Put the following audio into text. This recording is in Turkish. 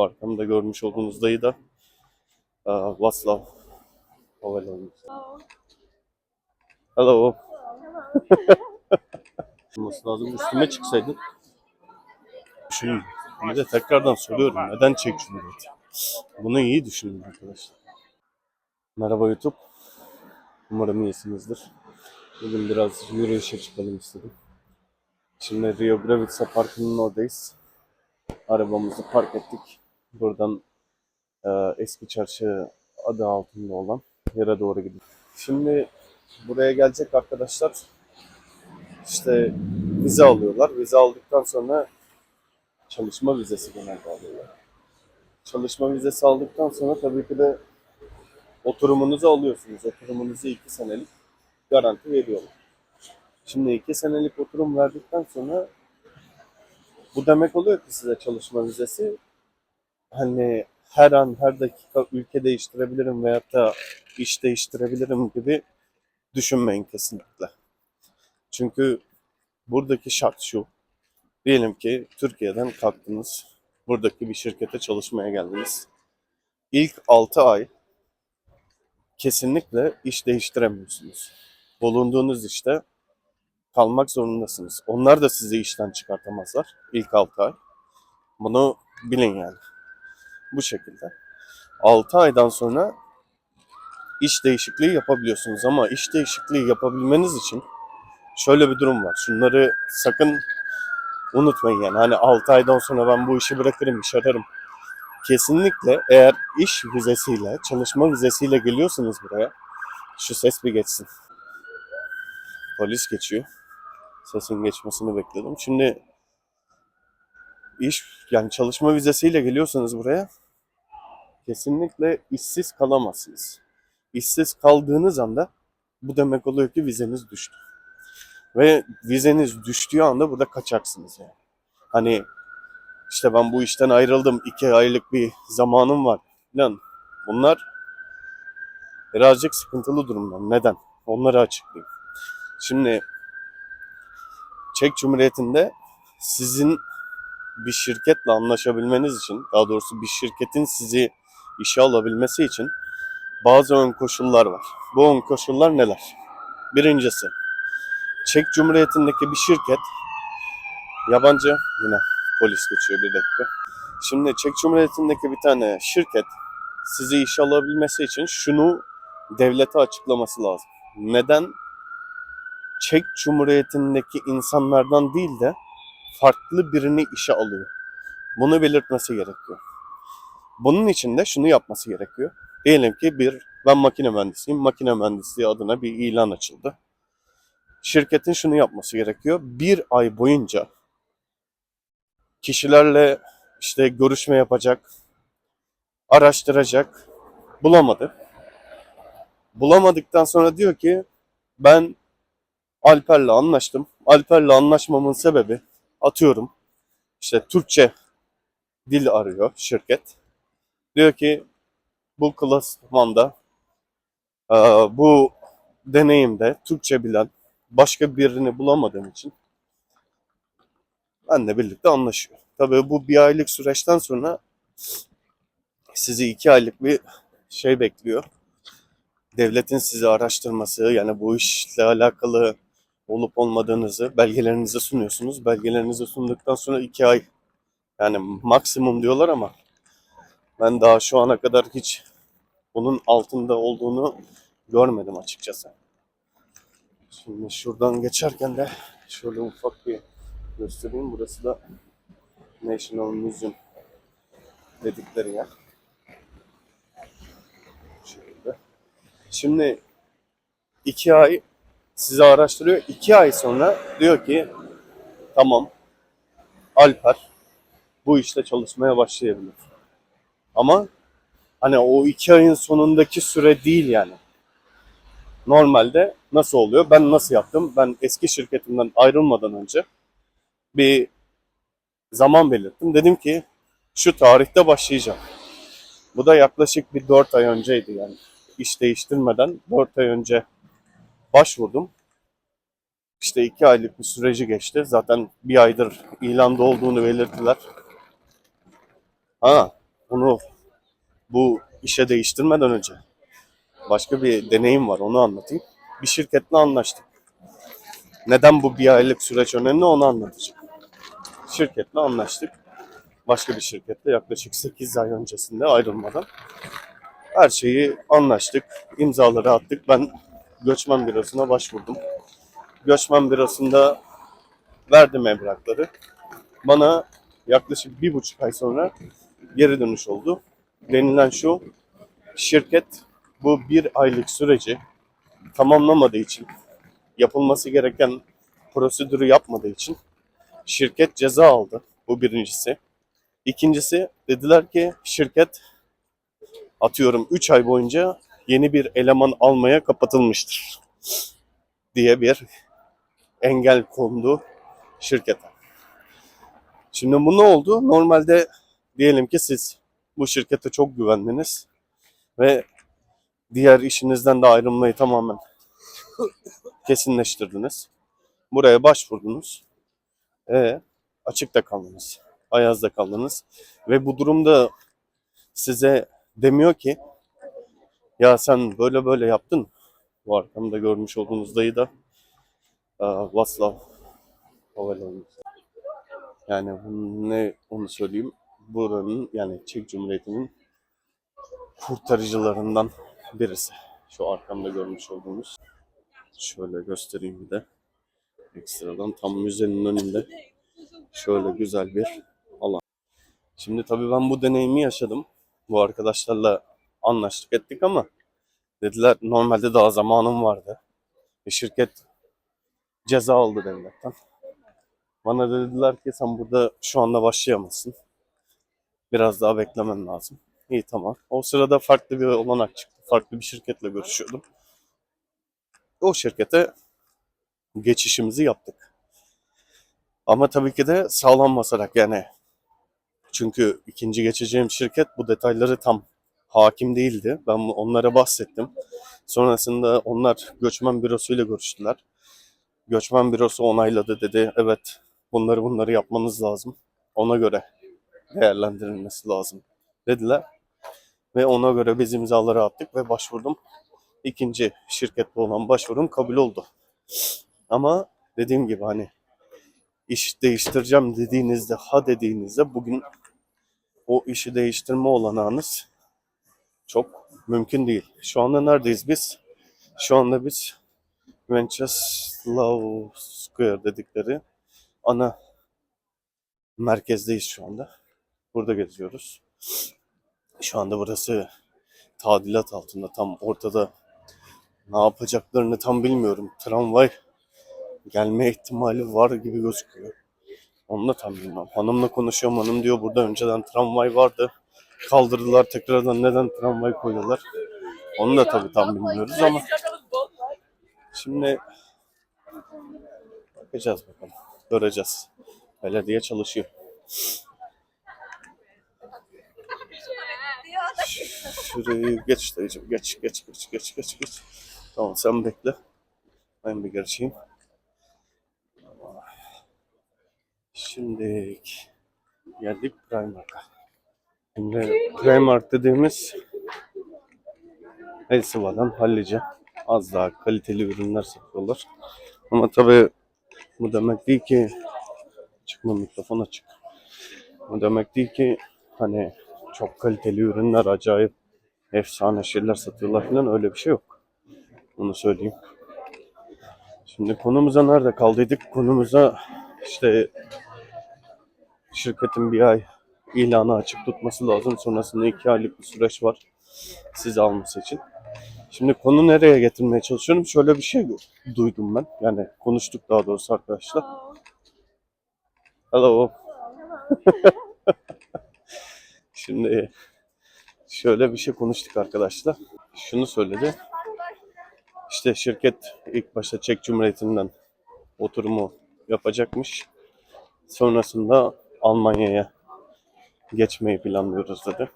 Bu arkamda görmüş olduğunuz dayı da e, Vaslav Havalimanı. Hello. Olması lazım. Üstüme çıksaydın. Düşünün. Bir de tekrardan soruyorum. Neden Çek Cumhuriyeti? Bunu iyi düşünün arkadaşlar. Merhaba YouTube. Umarım iyisinizdir. Bugün biraz yürüyüşe çıkalım istedim. Şimdi Rio Brevitsa Parkı'nın oradayız. Arabamızı park ettik. Buradan e, eski çarşı adı altında olan yere doğru gidiyoruz. Şimdi buraya gelecek arkadaşlar işte vize alıyorlar. Vize aldıktan sonra çalışma vizesi genelde alıyorlar. Çalışma vizesi aldıktan sonra tabii ki de oturumunuzu alıyorsunuz. Oturumunuzu iki senelik garanti veriyorlar. Şimdi iki senelik oturum verdikten sonra bu demek oluyor ki size çalışma vizesi hani her an her dakika ülke değiştirebilirim veyahut da iş değiştirebilirim gibi düşünmeyin kesinlikle. Çünkü buradaki şart şu. Diyelim ki Türkiye'den kalktınız. Buradaki bir şirkete çalışmaya geldiniz. İlk 6 ay kesinlikle iş değiştiremiyorsunuz. Bulunduğunuz işte kalmak zorundasınız. Onlar da sizi işten çıkartamazlar ilk 6 ay. Bunu bilin yani. Bu şekilde. 6 aydan sonra iş değişikliği yapabiliyorsunuz ama iş değişikliği yapabilmeniz için şöyle bir durum var. Şunları sakın unutmayın yani. Hani 6 aydan sonra ben bu işi bırakırım, iş ararım. Kesinlikle eğer iş vizesiyle, çalışma vizesiyle geliyorsanız buraya, şu ses bir geçsin. Polis geçiyor. Sesin geçmesini bekledim. Şimdi iş yani çalışma vizesiyle geliyorsanız buraya kesinlikle işsiz kalamazsınız. İşsiz kaldığınız anda bu demek oluyor ki vizeniz düştü. Ve vizeniz düştüğü anda burada kaçaksınız yani. Hani işte ben bu işten ayrıldım. iki aylık bir zamanım var. Lan bunlar birazcık sıkıntılı durumlar. Neden? Onları açıklayayım. Şimdi Çek Cumhuriyeti'nde sizin bir şirketle anlaşabilmeniz için, daha doğrusu bir şirketin sizi işe alabilmesi için bazı ön koşullar var. Bu ön koşullar neler? Birincisi, Çek Cumhuriyeti'ndeki bir şirket, yabancı yine polis geçiyor bir dakika. Şimdi Çek Cumhuriyeti'ndeki bir tane şirket sizi işe alabilmesi için şunu devlete açıklaması lazım. Neden Çek Cumhuriyeti'ndeki insanlardan değil de farklı birini işe alıyor? Bunu belirtmesi gerekiyor. Bunun için de şunu yapması gerekiyor. Diyelim ki bir ben makine mühendisiyim. Makine mühendisliği adına bir ilan açıldı. Şirketin şunu yapması gerekiyor. Bir ay boyunca kişilerle işte görüşme yapacak, araştıracak. Bulamadı. Bulamadıktan sonra diyor ki ben Alper'le anlaştım. Alper'le anlaşmamın sebebi atıyorum işte Türkçe dil arıyor şirket. Diyor ki bu klasmanda eee, bu deneyimde Türkçe bilen başka birini bulamadığım için benle birlikte anlaşıyor. Tabii bu bir aylık süreçten sonra sizi iki aylık bir şey bekliyor. Devletin sizi araştırması yani bu işle alakalı olup olmadığınızı belgelerinizi sunuyorsunuz. Belgelerinizi sunduktan sonra iki ay yani maksimum diyorlar ama ben daha şu ana kadar hiç bunun altında olduğunu görmedim açıkçası. Şimdi şuradan geçerken de şöyle ufak bir göstereyim. Burası da National Museum dedikleri yer. Şekilde. Şimdi iki ay sizi araştırıyor. İki ay sonra diyor ki tamam Alper bu işte çalışmaya başlayabilir. Ama hani o iki ayın sonundaki süre değil yani. Normalde nasıl oluyor? Ben nasıl yaptım? Ben eski şirketimden ayrılmadan önce bir zaman belirttim. Dedim ki şu tarihte başlayacağım. Bu da yaklaşık bir 4 ay önceydi yani. İş değiştirmeden 4 ay önce başvurdum. İşte 2 aylık bir süreci geçti. Zaten bir aydır ilanda olduğunu belirttiler. Ha, onu bu işe değiştirmeden önce başka bir deneyim var onu anlatayım. Bir şirketle anlaştık. Neden bu bir aylık süreç önemli onu anlatacağım. Şirketle anlaştık. Başka bir şirketle yaklaşık 8 ay öncesinde ayrılmadan. Her şeyi anlaştık. imzaları attık. Ben göçmen bürosuna başvurdum. Göçmen bürosunda verdim evrakları. Bana yaklaşık bir buçuk ay sonra geri dönüş oldu. Denilen şu, şirket bu bir aylık süreci tamamlamadığı için, yapılması gereken prosedürü yapmadığı için şirket ceza aldı. Bu birincisi. İkincisi dediler ki şirket atıyorum 3 ay boyunca yeni bir eleman almaya kapatılmıştır diye bir engel kondu şirkete. Şimdi bu ne oldu? Normalde diyelim ki siz bu şirkete çok güvendiniz ve diğer işinizden de ayrılmayı tamamen kesinleştirdiniz. Buraya başvurdunuz. E, açıkta kaldınız. Ayazda kaldınız. Ve bu durumda size demiyor ki ya sen böyle böyle yaptın. Bu arkamda görmüş olduğunuz dayı da e, Vaslav Havelovic. Yani ne onu söyleyeyim. Buranın yani Çek Cumhuriyeti'nin kurtarıcılarından birisi. Şu arkamda görmüş olduğunuz. Şöyle göstereyim bir de. Ekstradan tam müzenin önünde. Şöyle güzel bir alan. Şimdi tabii ben bu deneyimi yaşadım. Bu arkadaşlarla anlaştık ettik ama dediler normalde daha zamanım vardı. Ve şirket ceza aldı devletten. Bana dediler ki sen burada şu anda başlayamazsın. Biraz daha beklemen lazım. İyi tamam. O sırada farklı bir olanak çıktı. Farklı bir şirketle görüşüyordum. O şirkete geçişimizi yaptık. Ama tabii ki de sağlam basarak yani. Çünkü ikinci geçeceğim şirket bu detayları tam hakim değildi. Ben onlara bahsettim. Sonrasında onlar göçmen bürosuyla görüştüler. Göçmen bürosu onayladı dedi. Evet bunları bunları yapmanız lazım. Ona göre değerlendirilmesi lazım dediler. Ve ona göre biz imzaları attık ve başvurdum. İkinci şirketle olan başvurum kabul oldu. Ama dediğim gibi hani iş değiştireceğim dediğinizde, ha dediğinizde bugün o işi değiştirme olanağınız çok mümkün değil. Şu anda neredeyiz biz? Şu anda biz Venceslav Square dedikleri ana merkezdeyiz şu anda. Burada geziyoruz. Şu anda burası tadilat altında tam ortada ne yapacaklarını tam bilmiyorum. Tramvay gelme ihtimali var gibi gözüküyor. Onu da tam bilmem. Hanımla konuşuyorum. Hanım diyor burada önceden tramvay vardı. Kaldırdılar tekrardan neden tramvay koyuyorlar. Onu da tabii tam bilmiyoruz ama şimdi bakacağız bakalım. Göreceğiz. Belediye çalışıyor. Şurayı geç dayıcım. Geç, geç, geç, geç, geç, geç. Tamam sen bekle. Ben bir geçeyim. Şimdi geldik Primark'a. Şimdi Primark dediğimiz Elsiva'dan hallice az daha kaliteli ürünler satıyorlar. Ama tabii bu demek değil ki çıkma mikrofon açık. Bu demek değil ki hani çok kaliteli ürünler, acayip efsane şeyler satıyorlar falan öyle bir şey yok. Onu söyleyeyim. Şimdi konumuza nerede kaldıydık? Konumuza işte şirketin bir ay ilanı açık tutması lazım. Sonrasında iki aylık bir süreç var sizi alması için. Şimdi konu nereye getirmeye çalışıyorum? Şöyle bir şey duydum ben. Yani konuştuk daha doğrusu arkadaşlar. Hello. Şimdi şöyle bir şey konuştuk arkadaşlar. Şunu söyledi. İşte şirket ilk başta Çek Cumhuriyeti'nden oturumu yapacakmış. Sonrasında Almanya'ya geçmeyi planlıyoruz dedi.